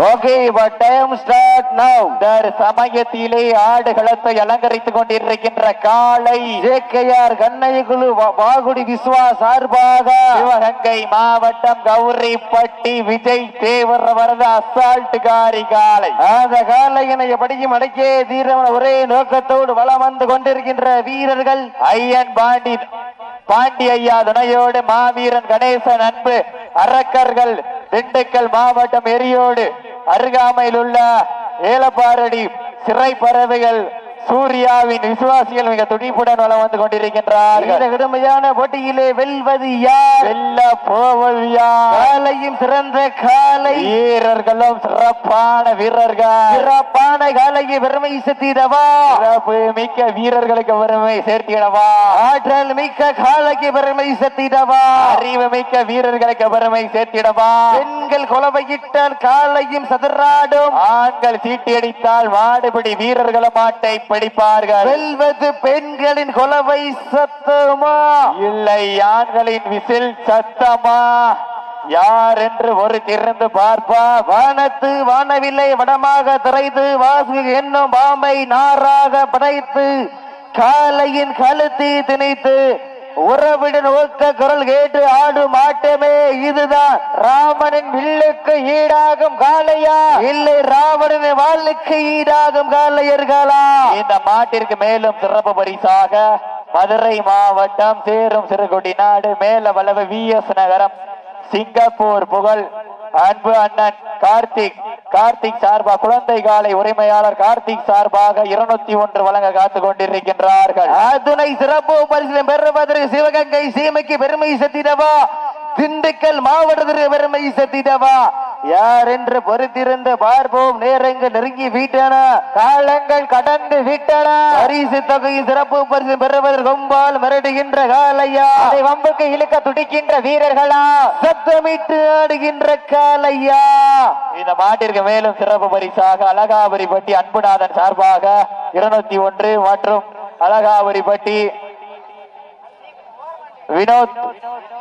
Okay but time start now. தர் சமயத்திலே ஆடுகளத்தை அலங்கரித்துக் கொண்டிருக்கின்ற காலை ஜேக்கையார் கண்ணைக்குழு வாகுடி விஸ்வா சார்பாக சிவகங்கை மாவட்டம் கௌரிப்பட்டி விஜய் தேவர் அவரது அசால்ட் காரி காலை அந்த காலையினை படியும் அடக்கே தீரவன ஒரே நோக்கத்தோடு வலம் வந்து கொண்டிருக்கின்ற வீரர்கள் ஐயன் பாண்டி பாண்டி ஐயா துணையோடு மாவீரன் கணேசன் அன்பு அரக்கர்கள் திண்டுக்கல் மாவட்டம் எரியோடு அருகாமையில் உள்ள ஏலப்பாரடி சிறை பறவைகள் சூர்யாவின் விசுவாசிகள் மிக துடிப்புடன் வளம் வந்து கொண்டிருக்கின்றார்கள். கடுமையான போட்டியிலே வெல்வது யார்? வெல்ல போவது யார்? காலையும் சிறந்த காலை. வீரர்களும் சிறப்பான வீரர்கள். சிறப்பான காலையை பெருமை சேர்த்திடவா? சிறப்பு மிக்க வீரர்களுக்கு பெருமை சேர்த்திடவா? ஆற்றல் மிக்க காலைக்கு பெருமை சேர்த்திடவா? அறிவு மிக்க வீரர்களுக்கு பெருமை சேர்த்திடவா? பெண்கள் கொலவையிட்டால் காலையும் சதுராடும். ஆண்கள் சீட்டியடித்தால் மாடுபிடி வீரர்களும் மாட்டை பிடிப்பார்கள். வெல்வது பெண்களின் கொலவை சத்தமா? இல்லை ஆண்களின் விசில் சத்தமா? யார் என்று ஒரு திறந்து பார்ப்பா? வானத்து வானவில்லை வடமாக திரைத்து வாசு என்னும் பாம்பை நாராக படைத்து காலையின் கழுத்தி திணைத்து உறவிடன் ஒத்த குரல் கேட்டு ஆடும் ஆட்டமே இதுதான் ராமனின் வில்லுக்கு ஈடாகும் காளையா? இல்லை ராவணனின் வாளுக்கு ஈடாகும் காளையர்களா? இந்த மாட்டிற்கு மேலும் சிறப்பு பரிசாக மதுரை மாவட்டம் சேரும் சிறுகுடி நாடு மேல வளவு வி எஸ் நகரம் சிங்கப்பூர் புகழ் அன்பு அண்ணன் கார்த்திக். கார்த்திக் சார்பா குழந்தை காலை உரிமையாளர் கார்த்திக் சார்பாக இருநூத்தி ஒன்று வழங்க காத்துக் கொண்டிருக்கின்றார்கள். அதுனை சிறப்பு பரிசு பெறுவதற்கு சிவகங்கை சீமைக்கு பெருமை சத்திடவா திண்டுக்கல் மாவட்டத்திற்கு பெருமை சத்திடவா யார் என்று பொறுத்திருந்து பார்ப்போம் நேரங்கள் நெருங்கி விட்டன. காலங்கள் கடந்து விட்டன. பரிசு தொகையின் சிறப்பு பரிசு பெறுவதற்கு கொம்பால் மிரடுகின்ற காலையா அதை வம்புக்கு இழுக்க துடிக்கின்ற வீரர்களா. சத்தமிட்டு ஆடுகின்ற காலையா இந்த மாட்டிற்கு மேலும் சிறப்பு பரிசாக அழகாபுரிப்பட்டி அன்புநாதன் சார்பாக இருநூத்தி ஒன்று மற்றும் அழகாபுரிப்பட்டி வினோத்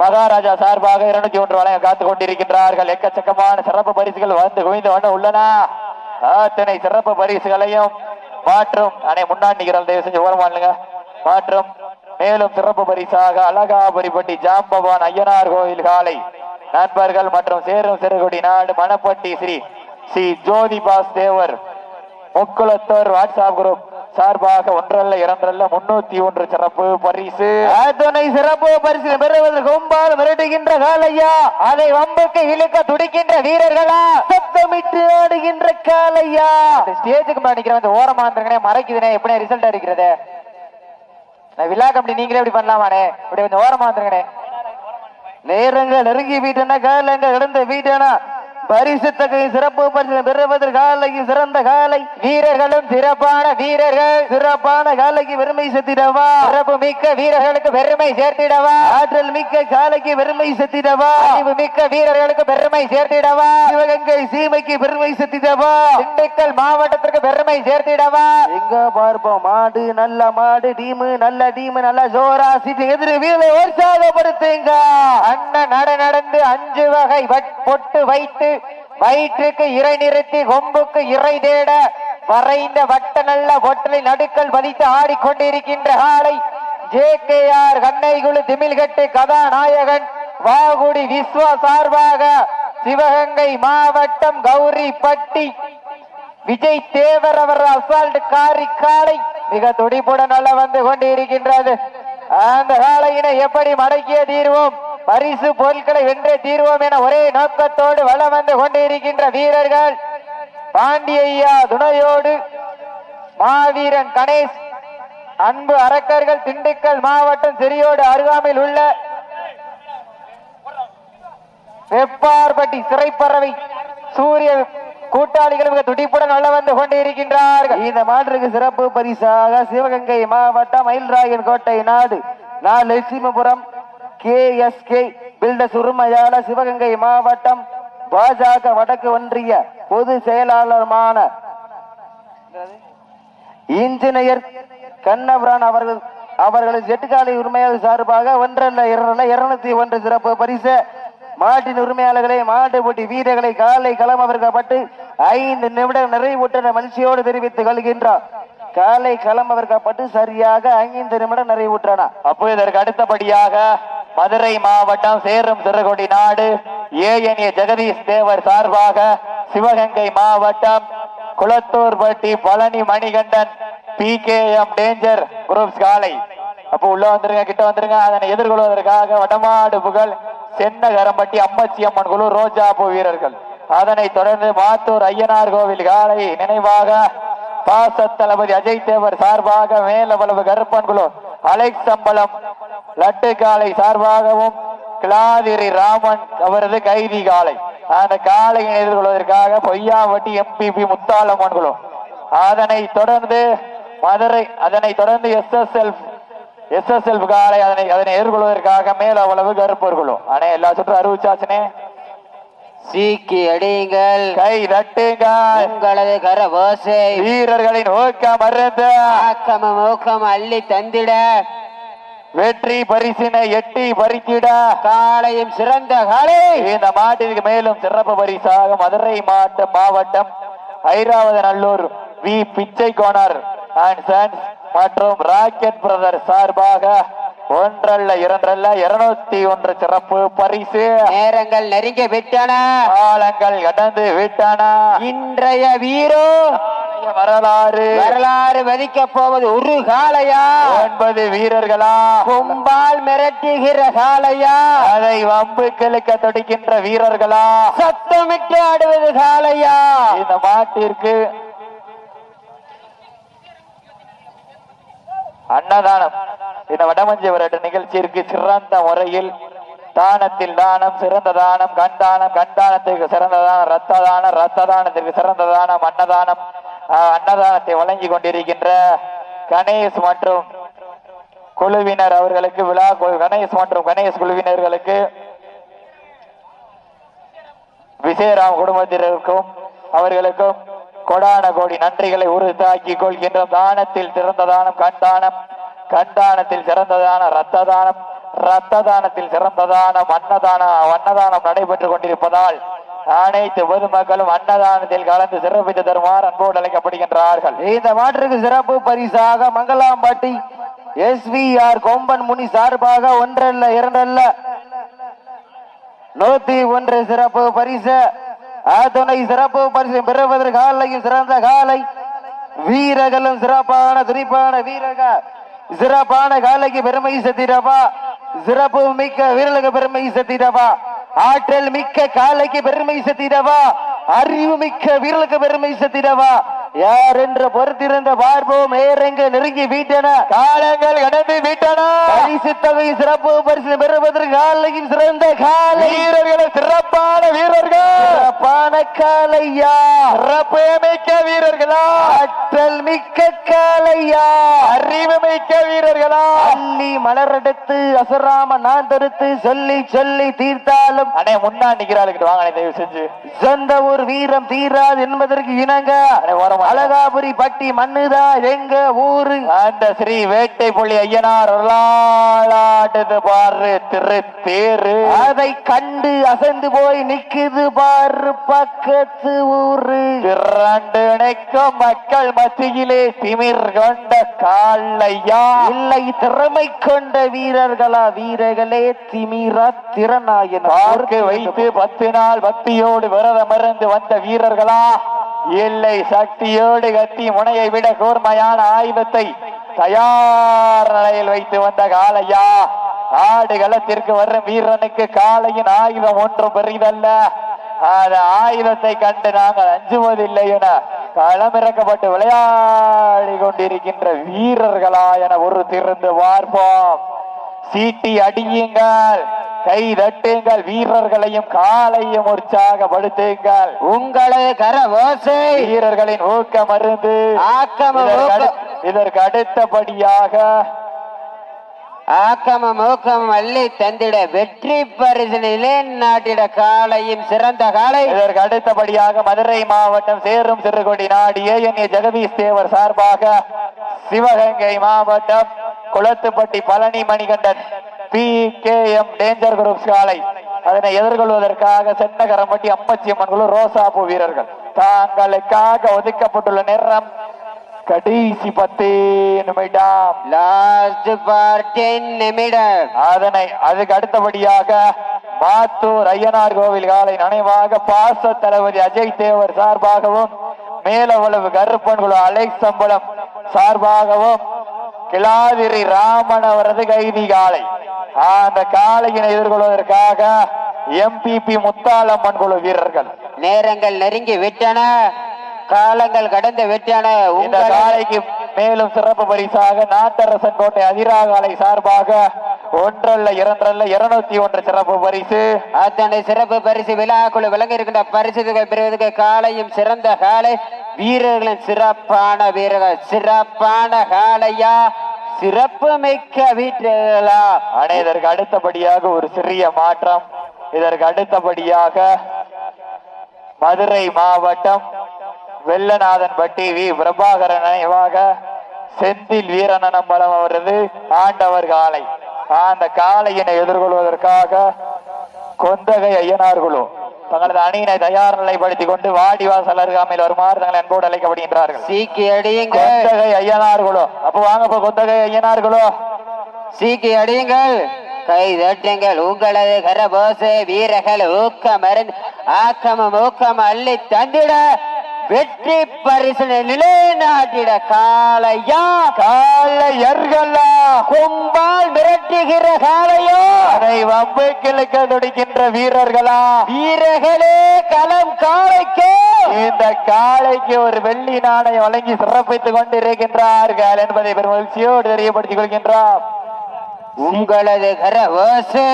மகாராஜா சார்பாக இருநூத்தி ஒன்று வழங்க காத்துக் கொண்டிருக்கின்றார்கள். எக்கச்சக்கமான சிறப்பு பரிசுகள் வந்து குவிந்து வண்ண உள்ளன. அத்தனை சிறப்பு பரிசுகளையும் மாற்றும் அனை முன்னாடி தயவு செஞ்சு ஓரமானுங்க மாற்றும் மேலும் சிறப்பு பரிசாக அழகாபுரிப்பட்டி ஜாம்பவான் ஐயனார் கோயில் காலை நண்பர்கள் மற்றும் சேரும் சிறுகுடி நாடு Manappatti Shri Shri Jothi boss Thevar Mukkulathor WhatsApp group. சார்பாக ஒன்றல்ல இரண்டல்ல முன்னூத்தி ஒன்று சிறப்பு பரிசு. அத்தனை சிறப்பு பரிசு பெறுவதற்கு கொம்பால் மிரட்டுகின்ற காலையா அதை வம்புக்கு இழுக்க துடிக்கின்ற வீரர்களா? சத்தமிட்டு ஆடுகின்ற காலையா ஸ்டேஜுக்கு நினைக்கிறேன் இந்த ஓரமா இருந்திருக்கனே மறைக்குதுனே எப்படி ரிசல்ட் அடிக்கிறது விழா கம்பெனி நீங்களே இப்படி பண்ணலாமானே? இப்படி கொஞ்சம் ஓரமா வந்துருங்கண்ணே நேரங்கள் நெருங்கி வீட்டுனா காலங்கள் கடந்த வீட்டுனா. பரிசு சிறப்பு பரிசு பெறுவதற்கு காலைக்கு சிறந்த காலை. வீரர்களும் சிறப்பான வீரர்கள். சிறப்பான காலைக்கு பெருமை சேர்த்திடவா? சிறப்பு மிக்க வீரர்களுக்கு பெருமை சேர்த்திடவா? ஆற்றல் மிக்க காலைக்கு பெருமை சேர்த்திடவா? அறிவு மிக்க வீரர்களுக்கு பெருமை சேர்த்திடவா? சிவகங்கை சீமைக்கு பெருமை சேர்த்திடவா? திண்டுக்கல் மாவட்டத்திற்கு பெருமை சேர்த்திடவா? எங்க பார்ப்போம்? மாடு நல்ல மாடு டீமு நல்ல டீமு நல்ல ஜோரா சீட்டு எதிர் வீரரை உற்சாகப்படுத்துங்க. அண்ணன் நட நடந்து அஞ்சு வகை பொட்டு வைத்து வயிற்றுக்கு இறை நிறுத்தி கொம்புக்கு இறை தேட வரைந்த வட்ட நல்ல பொட்டலை நடுக்கல் பதித்து ஆடிக்கொண்டிருக்கின்ற காலை ஜே கே ஆர் கண்ணைகுழு திமில்கட்டு கதாநாயகன் வாகுடி விஸ்வா சார்பாக சிவகங்கை மாவட்டம் கௌரிப்பட்டி. விஜய் தேவர் அவர் அசால்ட் காரி காலை மிக துடிப்புடன் அல்ல வந்து கொண்டிருக்கின்றது. அந்த காலையினை எப்படி மடக்கிய தீர்வோம்? பரிசு பொருட்களை வென்றே தீர்வோம் என ஒரே நோக்கத்தோடு வளம் வந்து கொண்டிருக்கின்ற வீரர்கள் பாண்டியையா துணையோடு மாவீரன் கணேஷ் அன்பு அரக்கர்கள் திண்டுக்கல் மாவட்டம் சிறியோடு அருகாமையில் உள்ள வெப்பார்பட்டி சிறைப்பறவை சூரிய கூட்டாளிகள் மிக துடிப்புடன் நல்ல வந்து கொண்டிருக்கின்றார்கள். இந்த மாற்றுக்கு சிறப்பு பரிசாக சிவகங்கை மாவட்டம் மயில்ராயன் கோட்டை நாடு நான் லட்சுமிபுரம் கே எஸ் பில்டர்ஸ் உரிமையாளர் சிவகங்கை மாவட்டம் பாஜக வடக்கு ஒன்றிய பொது செயலாளருமான இன்ஜினியர் கண்ணபுரான் அவர்கள் அவர்களது ஜெட்டுக்காலை உரிமையாளர் சார்பாக ஒன்றல்ல இரண்டல்ல இருநூத்தி ஒன்று சிறப்பு பரிசு. மாட்டின் உரிமையாளர்களை மாட்டு போட்டி வீரர்களை காலை களம் அவர்க்கப்பட்டு ஐந்து நிமிடம் நிறைவுற்ற மகிழ்ச்சியோடு தெரிவித்துக் கொள்கின்றார். காலை களம் களமவர்க்கப்பட்டு சரியாக ஐந்து நிமிடம் நிறைவுற்றன. அப்போ இதற்கு அடுத்தபடியாக மதுரை மாவட்டம் சேரும் சிறுகொடி நாடு ஏஎன்ஏ ஜெகதீஷ் தேவர் சார்பாக சிவகங்கை மாவட்டம் Kulathurpatti Palani Manikandan P K M danger groups காலை அப்போ உள்ள வந்துருங்க கிட்ட வந்துருங்க. அதனை எதிர்கொள்வதற்காக வடமாடு புகழ் சென்னகரம்பட்டி அம்மச்சி அம்மன் குழு ரோஜாபு வீரர்கள். அதனை தொடர்ந்து மாத்தூர் ஐயனார் கோவில் காலை நினைவாக பாச தளபதி அஜய் தேவர் சார்பாக மேலவளவு கருப்பன் குழு அலெக்ஸ் அம்பலம் லட்டு காலை சார்பாகவும் கிளாதிரி ராமன் அவரது கைதி காலை. அந்த காலையை எதிர்கொள்வதற்காக பொய்யாவட்டி எம்பிபி முத்தாளம்மன் குழு அதனை தொடர்ந்து மதுரை அதனை தொடர்ந்து எஸ்எஸ்எல் எஸ்எஸ்எல் காலை அதனை அதனை எதிர்கொள்வதற்காக மேலவளவு கருப்பர் குழு அண்ணே எல்லா சுற்று அறிவிச்சாச்சுனே? சீக்கி அடியுங்கள். கை தட்டுங்கள். உங்களது கர ஓசை. வீரர்களின் ஊக்கம் மருந்து ஆக்கம ஊக்கம் அள்ளி தந்திட. வெற்றி பரிசினை எட்டி பறித்திட. காலையும் சிறந்த காலை இந்த மாட்டிற்கு மேலும் சிறப்பு பரிசாக மதுரை மாவட்டம் மாவட்டம் Airavathanallur V. Pichai Konar and sons மற்றும் ராக்கெட் பிரதர் சார்பாக ஒன்றல்ல இரண்டல்ல இருநூத்தி ஒன்று சிறப்பு பரிசு. நேரங்கள் நெருங்கி விட்டன. காலங்கள் கடந்து விட்டன. இன்றைய வீரோ வரலாறு. வரலாறு வதிக்க போவது ஒரு காலையா? ஒன்பது வீரர்களா? கும்பால் மிரட்டுகிற காலையா? அதை வம்பு கிழக்க துடிக்கின்ற வீரர்களா? சத்தமிட்டு ஆடுவது காலையா? இந்த மாட்டிற்கு அன்னதானம். இந்த வடமஞ்சி விரட்டு நிகழ்ச்சியிற்கு சிறந்த முறையில் தானத்தில் தானம் சிறந்த தானம் கண் தானம் கண் தானத்திற்கு சிறந்த தானம் ரத்த தானம் ரத்த தானத்திற்கு சிறந்த தானம் அன்னதானம் அன்னதானத்தை வழங்கி கொண்டிருக்கின்ற கணேஷ் மற்றும் குழுவினர் அவர்களுக்கு விழா கணேஷ் மற்றும் கணேஷ் குழுவினர்களுக்கு விஜயராம் குடும்பத்தினருக்கும் அவர்களுக்கும் கொடான கோடி நன்றிகளை உறுதியாக்கி கொள்கின்ற தானத்தில் சிறந்த தானம் கண்தானம் கண்தானத்தில் சிறந்ததான ரத்த தானம் ரத்த தானத்தில் சிறந்த தானம் அன்னதானம் நடைபெற்றுக் கொண்டிருப்பதால் அனைத்து பொதுமக்களும் அன்னதானத்தில் கலந்து சிறப்பித்து தருமாறு அன்போடு அழைக்கப்படுகின்றார்கள். இந்த மாற்றுக்கு சிறப்பு பரிசாக மங்களாம்பட்டி ஆர் கொம்பன் முனி சார்பாக ஒன்றல்ல இரண்டல்ல. நூத்தி ஒன்று சிறப்பு பரிசு. அத்துணை சிறப்பு பரிசு பெறுவதற்கு காலையும் சிறந்த காலை. வீரர்களும் சிறப்பான துடிப்பான வீரர்கள். சிறப்பான காலைக்கு பெருமை சத்திரவா சிறப்பு மிக்க வீரர்களுக்கு பெருமை சத்திரவா ஆற்றல் மிக்க காலைக்கு பெருமை சத்திரவா அறிவு மிக்க வீரர்களுக்கு பெருமை சத்திரவா யார் என்று பொறுத்திருந்த பார்ப்போம் ஏறெங்க நெருங்கி வீட்டன காலங்கள் கடந்து விட்டன. சிறப்பு பரிசு பெறுவதற்கு காலையும் சிறந்த காலை. வீரர்கள் சிறப்பான வீரர்கள். சிறப்பான காலையா. சிறப்பு மிக்க வீரர்களா. ஆற்றல் மிக்க காலையா. அறிவு மிக்க வீரர்களா. அள்ளி மலரெடுத்து அசராம நான் தடுத்து சொல்லி சொல்லி தீர்த்தாலும் அண்ணே முன்னா நிக்கிறாளுக்கிட்ட வாங்க தயவு செஞ்சு. சொந்த ஊர் வீரம் தீராது என்பதற்கு இணங்க. அழகாபுரி பட்டி மண்ணுதான் எங்க ஊரு? அந்த ஸ்ரீ வேட்டை புள்ளி ஐயனார் அருளாளாடுது பாரு திரு தேரு. அதை கண்டு அசந்து போய் நிக்குது பாரு பக்கத்து ஊரு. திரண்டு நிற்கும் மக்கள் மத்தியிலே திமிர் கொண்ட காளையா இல்லை திறமை கொண்ட வீரர்களா வீரர்களே திமிரா திறனாயன? பார்க்க வைத்து பத்து நாள் பக்தியோடு விரதம் இருந்து வந்த வீரர்களா? இல்லை சக்தியோடு கத்தி முனையை விட கூர்மையான ஆயுதத்தை தயார் நிலையில் வைத்து வந்த காளையா ஆடு களத்திற்கு வரும் வீரனுக்கு காளையின் ஆயுதம் ஒன்றும் பெரிதல்ல. அந்த ஆயுதத்தை கண்டு நாங்கள் அஞ்சுவதில்லை என களமிறக்கப்பட்டு விளையாடி கொண்டிருக்கின்ற வீரர்களா என ஒரு திறந்து பார்ப்போம். சீட்டி அடியுங்கள். கை தட்டுங்கள் வீரர்களையும் காலையும் உற்சாகப்படுத்துங்கள் உங்களது கர ஓசை வீரர்களின் ஊக்கம் அருந்து ஆக்கம இதற்கு அடுத்தபடியாக ஆக்கமம் ஊக்கமம் அள்ளி தந்திட வெற்றி பரிசு நிலைநாட்டிட காலையும் சிறந்த காலை இதற்கு அடுத்தபடியாக மதுரை மாவட்டம் சேரும் சிறுகுடி நாடு ஏஎன்ஏ ஜெகதீஷ் தேவர் சார்பாக சிவகங்கை மாவட்டம் Kulathuppatti Palani Manikandan P K M danger groups காலை அதனை எதிர்கொள்வதற்காக சென்னகரம்பட்டி அம்மச்சி அம்மன் குழு ரோசாப்பூ வீரர்கள். தாங்களுக்காக ஒதுக்கப்பட்டுள்ள நேரம் கடைசி பத்து நிமிடம். லாஸ்ட் ஃபார் டென் நிமிடம். அதனை அதுக்கு அடுத்தபடியாக மாத்தூர் ஐயனார் கோவில் காலை நினைவாக பாச தளபதி அஜய் தேவர் சார்பாகவும் மேலவளவு கருப்பன் குழு அலெக்ஸ் சம்பளம் சார்பாகவும் கிளாதிரி ராமன் அவரது கைதி காலை அந்த காளையினை எதிர்கொள்வதற்காக எம்பிபி முத்தாளம்மன் குழு வீரர்கள். நேரங்கள் நெருங்கி விட்டன. காலங்கள் கடந்து விட்டன. இந்த காலைக்கு மேலும் சிறப்பு பரிசாக நாட்டரசன் கோட்டை அதிராகாலை சார்பாக ஒன்றல்ல இரண்டல்ல இருநூத்தி ஒன்று சிறப்பு பரிசு. அத்தனை சிறப்பு பரிசு விழாக்குழு விளங்க இருக்கின்ற பரிசுகள் பெறுவதற்கு காலையும் சிறந்த காலை வீரர்களின் சிறப்பான வீரர்கள் சிறப்பான காலையா சிறப்பு மிக்க வீரர்களா. ஆனா இதற்கு அடுத்தபடியாக ஒரு சிறிய மாற்றம். இதற்கு அடுத்தபடியாக மதுரை மாவட்டம் வெள்ளநாதன்பட்டி வி. பிரபாகரன் நினைவாக செந்தில் வீரநம்பலம் அவரது ஆண்டவர் காலை அந்த காளையினை எதிர்கொள்வதற்காக கொந்தகை ஐயனார்களும் தங்களது அணியினை தயார் நிலைப்படுத்திக் கொண்டு வாடிவாசல் அருகாமையில் வருமாறு தங்களை அன்போடு அழைக்கப்படுகின்றார்கள். சீக்கி அடியுங்கள் கொந்தகை ஐயனார் குழு அப்ப வாங்கப்பா கொந்தகை ஐயனார் குழு சீக்கி அடியுங்கள். கை தட்டுங்கள். உங்களது கரபோசை வீரர்கள் ஊக்கம் மருந்து ஆக்கமும் ஊக்கம் அள்ளி தந்திட. வெற்றி பரிசனை நிலைநாட்டிட காளையா? காளையர்களா? கும்பால் மிரட்டுகிற காளையோ? அதை வம்பு கிழக்க துடிக்கின்ற வீரர்களா? வீரர்களே களம் காளைக்கோ? இந்த காளைக்கு ஒரு வெள்ளி நாணயம் வழங்கி சிறப்பித்துக் கொண்டிருக்கின்றார்கள் என்பதை பெருமகிழ்ச்சியோடு தெரியப்படுத்திக் கொள்கின்றோம் உங்களது கரபோசை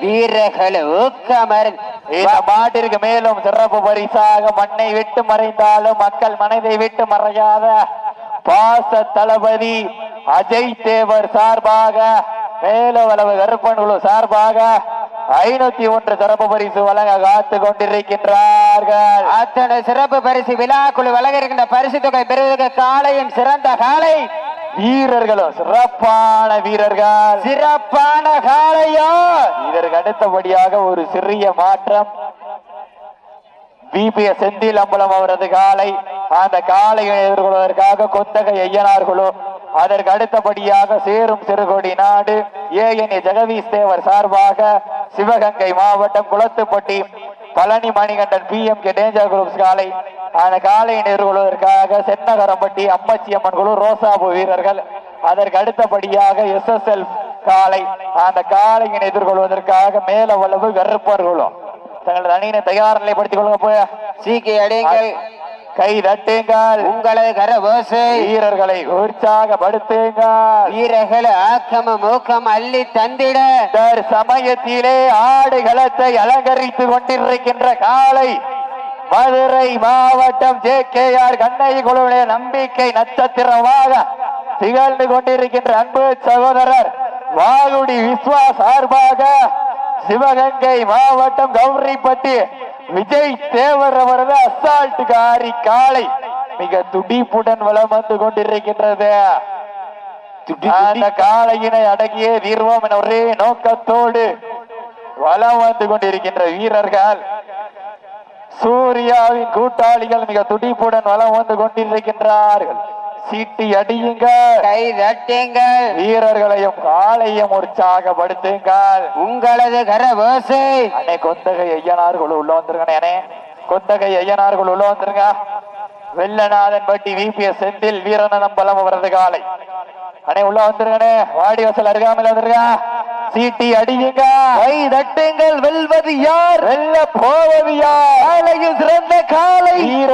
வீரர்கள் ஊக்கம் மருந்து இந்த மாட்டிற்கு மேலும் சிறப்பு பரிசாக மண்ணை விட்டு மறைந்தாலும் மக்கள் மனதை விட்டு மறையாத பாச தளபதி அஜய் தேவர் சார்பாக மேலவளவு கருப்பன் குழு சார்பாக ஐநூத்தி ஒன்று சிறப்பு பரிசு வழங்க காத்து கொண்டிருக்கின்றார்கள். அத்தனை சிறப்பு பரிசு விழாக்குழு வழங்க இருக்கின்ற பரிசு தொகை பெறுவதற்கு காளையும் சிறந்த காளை வீரர்களும் சிறப்பான வீரர்கள். சிறப்பான காளையோ. இதற்கு அடுத்தபடியாக ஒரு சிறிய மாற்றம். பிபிஎஸ் செந்தில் அம்பலம் அவரது காலை அந்த காளையை எதிர்கொள்வதற்காக கொத்தகை ஐயனார் குழு அதற்கு அடுத்தபடியாக சேரும் சிறுகொடி நாடு. ஏஎன்ஏ ஜெகதீஷ் தேவர் சார்பாக சிவகங்கை மாவட்டம் Kulathuppatti Palani Manikandan P M K danger groups காலை அந்த காலை எதிர்கொள்வதற்காக சென்னகரம்பட்டி அம்மச்சி அம்மன் குழு ரோசாபு வீரர்கள். அதற்கு அடுத்தபடியாக எஸ் எஸ் எல் காலை அந்த காலையினை எதிர்கொள்வதற்காக மேலவளவு கருப்பர் குழு. தங்களது அணியினை தயார் நிலைப்படுத்திக் கொள்ளுங்க போய். சீக்கி அடியுங்கள். கை தட்டுங்கள் உங்களது கரபோசை வீரர்களை உற்சாகப்படுத்துங்கள். வீரர்கள் ஆக்கமும் ஊக்கம் அள்ளி தந்திட. சமயத்திலே ஆடுகளத்தை அலங்கரித்துக் கொண்டிருக்கின்ற காலை மதுரை மாவட்டம் ஜே கே ஆர் கண்ணகி குழுவுடைய நம்பிக்கை நட்சத்திரமாக திகழ்ந்து கொண்டிருக்கின்ற அன்பு சகோதரர் வாகுடி விஸ்வா சார்பாக சிவகங்கை மாவட்டம் கௌரிப்பட்டி விஜய் தேவர் அவரது அசால்ட் காரி காலை மிக துடிப்புடன் வலம் வந்து கொண்டிருக்கின்றது. அந்த காளையினை அடக்கிய தீர்வோம் என ஒரே நோக்கத்தோடு வலம் வந்து கொண்டிருக்கின்ற வீரர்கள். சூர்யாவின் கூட்டாளிகள் மிக துடிப்புடன் வலம் வந்து கொண்டிருக்கின்றார்கள். சீட்டி அடியுங்கள் கை தட்டுங்கள். வீரர்களையும் காளையும் உற்சாகப்படுத்துங்கள் உங்களது கரபோசை அண்ணே கொந்தகை ஐயனார் குழு உள்ள வந்துருங்கண்ணே அண்ணே. கொந்தகை ஐயனார் குழு உள்ள வந்துருங்க. வெள்ளநாதன் பட்டி விபிஎஸ் செந்தில் வீரநம்பலம் அவரது காலை. அண்ணே உள்ள வந்துருங்கண்ணே. வாடி வாசல் அருகாமையில் வந்துருங்க. சீட்டி அடியுங்க. கை தட்டுங்கள். வெல்வது யார்? வெல்ல போவது யார்? சிறந்த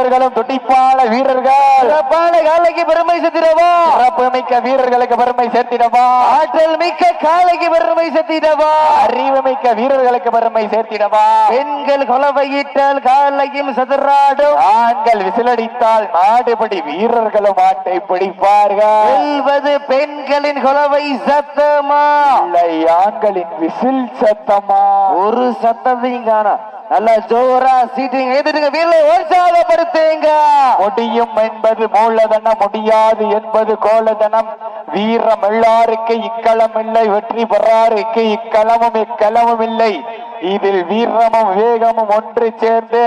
வீரர்களும் துடிப்பான வீரர்கள். சிறப்பான காலைக்கு பெருமை சேர்த்திடவா? சிறப்பு மிக்க வீரர்களுக்கு பெருமை சேர்த்திடவா? ஆற்றல் மிக்க காலைக்கு பெருமை சேர்த்திடவா? அறிவு மிக்க வீரர்களுக்கு பெருமை சேர்த்திடவா? பெண்கள் கொலவையிட்டால் காலையும் சதுராடும். ஆண்கள் விசிலடித்தால் நாடுபடி வீரர்களும் ஆட்டை பிடிப்பார்கள். வெல்வது பெண்களின் கொலவை சத்தமா? இல்லை ஆண்களின் விசில் சத்தமா? ஒரு சத்தத்தையும் காண. நல்ல ஜோரா சீட்டிங். எழுதிட்டுங்க வீரரை உற்சாகப்படுத்துங்க முடியும் என்பது மூலதனம் முடியாது என்பது கோலதனம். வீரம் எல்லாருக்கு இக்களம் இல்லை வெற்றி பெறாருக்கு இக்களமும் இக்களமும் இல்லை. இதில் வீரமும் வேகமும் ஒன்று சேர்ந்து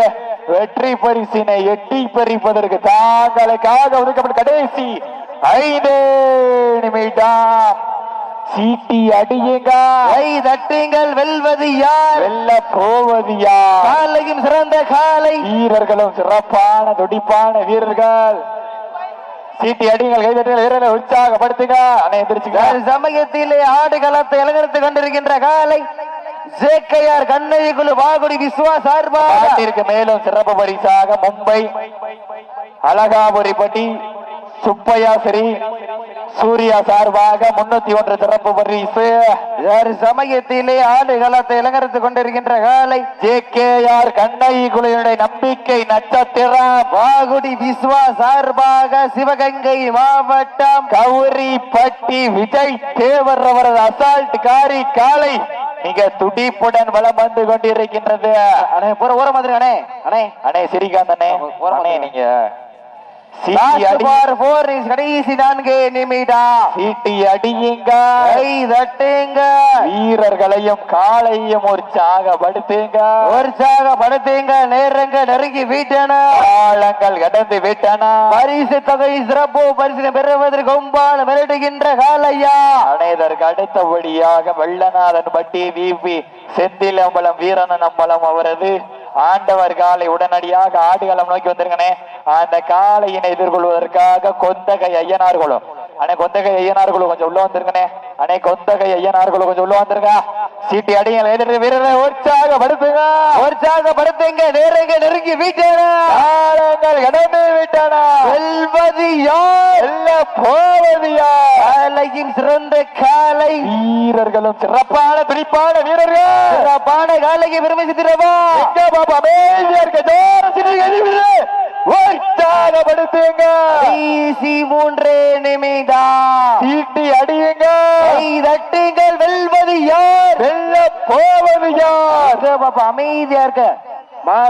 வெற்றி பரிசினை எட்டி பறிப்பதற்கு தாங்களுக்காக ஒதுக்கப்பட்ட கடைசி ஐந்து நிமிடம். சீட்டி அடியுங்க. கை தட்டுங்கள் வெல்வது யார்? வெல்ல போவது யார்? காலையும் சிறந்த காலை. வீரர்களும் சிறப்பான துடிப்பான வீரர்கள். சீட்டி அடிங்கள் கைதட்டுங்கள் வீரர்களை உற்சாகப்படுத்துங்க. ஒரு சமயத்திலே ஆடுகளத்தை அலங்கரித்துக் கொண்டிருக்கின்ற காலை? ஜேக்கையார் கண்ணகி குழு வாகுடி விஸ்வா சார்பாக மேலும் சிறப்பு பரிசாக மும்பை அழகாபுரிப்பட்டி சுப்பையா ஸ்ரீ சூர்யா சார்பாக முன்னூத்தி ஒன்று சிறப்பு பரிசு. சமயத்திலே ஆடுகளத்தை அலங்கரித்துக் கொண்டிருக்கின்ற காலை ஜே கே ஆர் கண்ணகி குழுவினுடைய நம்பிக்கை நட்சத்திரம். வாகுடி விஸ்வா சார்பாக சிவகங்கை மாவட்டம் கௌரிப்பட்டி விஜய் தேவர் அவரது அசால்ட் காரி காலை மிக துடிப்புடன் வலம் வந்து கொண்டிருக்கின்றது. அண்ணே போற ஓர மாதிரி அண்ணே அண்ணே அண்ணே ஸ்ரீகாந்த் அண்ணே. நீங்க கடைசி நான்கு நிமிடம் சீட்டி அடியுங்க. தட்டுங்க. வீரர்களையும் காலையும் உற்சாகப்படுத்துங்க உற்சாகப்படுத்துங்க நேரங்க நெருங்கி வீட்டன. காலங்கள் கடந்து விட்டன. பரிசு தொகை சிறப்பு. பரிசு பெறுவதற்கு கொம்பால் மிரட்டுகின்ற காலையா அனைதற்கு அடுத்தபடியாக வெள்ளநாதன் பட்டி விபி செந்திலம்பலம் வீரனன் அம்பலம் அவரது ஆண்டவர் காலை உடனடியாக ஆடுகளம் நோக்கி வந்திருக்கனே அந்த காளையினை எதிர்கொள்வதற்காக கொந்தகை ஐயனார் குழு அண்ணே கொந்தகை ஐயனார் குழு கொஞ்சம் உள்ள வந்திருக்கனே. அண்ணே கொந்தகை ஐயனார் குழு கொஞ்சம் உள்ள வந்திருக்கா? சீட்டி அடிங்கள் எதிர்த்து வீரரை உற்சாகப்படுத்துங்க. உற்சாகப்படுத்துங்க நேரங்க நெருங்கி காலங்கள் கடந்து விட்டன. வெல்வது யார் வெல்ல போவது யார் காலையின் சிறந்த காலை வீரர்களும் சிறப்பான துடிப்பான வீரர்கள். சிறப்பான காலைக்கு பெருமை சித்திரவா சிறுகழிவு உற்சாகப்படுத்துங்க. மூன்றே நிமிடம் சீட்டி அடியுங்க. தட்டுங்கள் வெல்வது யார்? வெல்ல போவது யார்? பாப்பா அமைதியா இருக்க.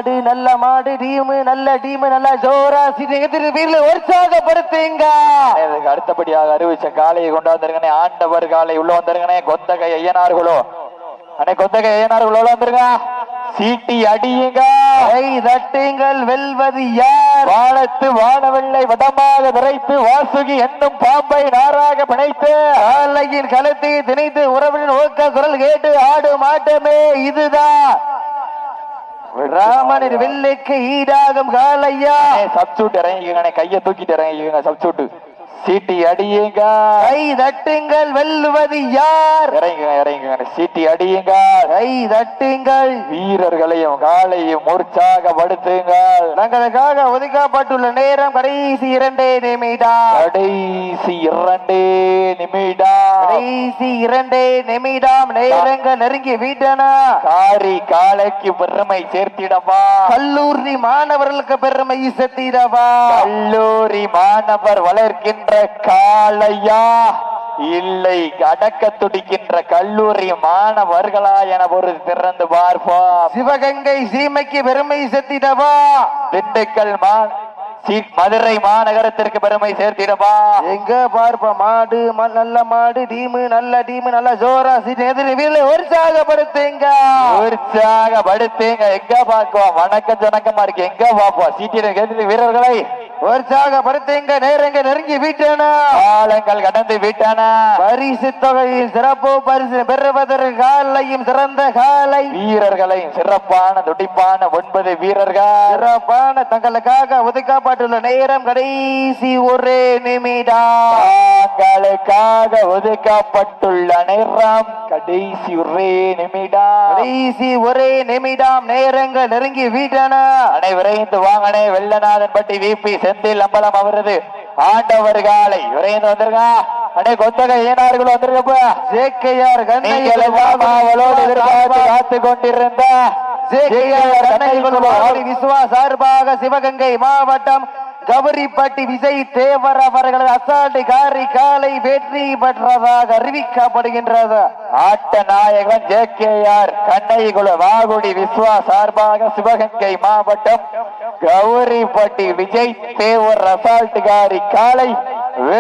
மாடு நல்ல மாடு டீமு நல்ல டீமு நல்ல ஜோரா வீரர்களை உற்சாகப்படுத்துங்க. இதுக்கு அடுத்தபடியாக அறிவிச்ச காளையை கொண்டு வந்திருக்கனே ஆண்டவர் காலை உள்ள வந்திருக்கனே கொந்தகை ஐயனார்களோ? அண்ணே கொந்தகை ஐயனார்களோ வந்துருங்க சீட்டி அடியுங்க. கை தட்டுங்கள் வெல்வது யார்? வானத்து வானவெள்ளை வடமாக விரைத்து வாசுகி என்னும் பாம்பை நாராக பிணைத்து காலையின் களத்தை திணைத்து உறவின் ஓக்க குரல் கேட்டு ஆடும் ஆட்டமே இதுதான். ராமனின் வெள்ளைக்கு ஈடாகும் காலையா சப்சூட் இறங்கிக்கங்க கையை தூக்கிட்டு இறங்கிக்கங்க சப்சூட் சீட்டி அடியுங்க. கை தட்டுங்கள் வெல்வது யார்? இறங்குங்க இறங்குங்க. சீட்டி அடியுங்க. கை தட்டுங்கள். வீரர்களையும் காலையும் உற்சாகப்படுத்துங்க தங்களுக்காக ஒதுக்கப்பட்டுள்ள நேரம் கடைசி இரண்டே நிமிடம். கடைசி இரண்டே நிமிடம். கடைசி இரண்டே நிமிடம். நேரங்கள் நெருங்கி வீட்டன. காரி காலைக்கு பெருமை சேர்த்திடவா? கல்லூரி மாணவர்களுக்கு பெருமை செத்திடவா கல்லூரி மாணவர் வளர்க்கின்ற காளையா? இல்லை அடக்க துடிக்கின்ற கல்லூரி மாணவர்களா என ஒரு திறந்து பார்ப்போம். சிவகங்கை சீமைக்கு பெருமை செத்திடவா திண்டுக்கல் மா மதுரை மாநகரத்திற்கு பெருமை சேர்த்திடவா? எங்க பார்ப்ப மாடு நல்ல மாடு டீமு நல்ல டீமு நல்ல ஜோரா சீட்டு எதிரி வீரர்களை உற்சாகப்படுத்துங்க. உற்சாகப்படுத்துங்க. எங்க பார்ப்போம் வணக்கம் ஜனக்கமா இருக்கு. எங்க பார்ப்போம்? சீட்டியில் வீரர்களை உற்சாகப்படுத்துங்க நேரங்க நெருங்கி வீட்டன? காலங்கள் கடந்து விட்டன? பரிசு தொகையில் சிறப்பு பரிசு பெறுவதற்கு காலையும் சிறந்த காலை. வீரர்களையும் சிறப்பான துடிப்பான ஒன்பது வீரர்கள். சிறப்பான தங்களுக்காக ஒதுக்கப்பட்டுள்ள நேரம் கடைசி ஒரே நிமிடம். தாங்களுக்காக ஒதுக்கப்பட்டுள்ள நேரம் கடைசி ஒரே நிமிடம். கடைசி ஒரே நிமிடம் நேரங்கள் நெருங்கி வீட்டன? அனை விரைந்து வாங்கனே வெள்ளநாதன் பட்டி விபி செந்தில் அம்பலம் அவரது ஆண்டவர் காலை விரைந்து வந்திருக்கா? அடே கொத்தகை ஏனார்கள் வந்திருக்கப்ப? ஜேக்கையார் நீங்கள் எல்லாம் அவளோடு எதிர்பார்த்து காத்து கொண்டிருந்த ஜேக்கையார் விஸ்வா சார்பாக சிவகங்கை மாவட்டம் கபரிப்பட்டி விஜய் தேவர் அவர்களது அசால்ட் காரி காலை வெற்றி பெற்றதாக அறிவிக்கப்படுகின்றது. ஆட்ட நாயகன் ஜே கே ஆர் கண்ணைகுல வாகுடி விஸ்வா சார்பாக சிவகங்கை மாவட்டம் கௌரிப்பட்டி விஜய் தேவர் அசால்ட் காரி காலை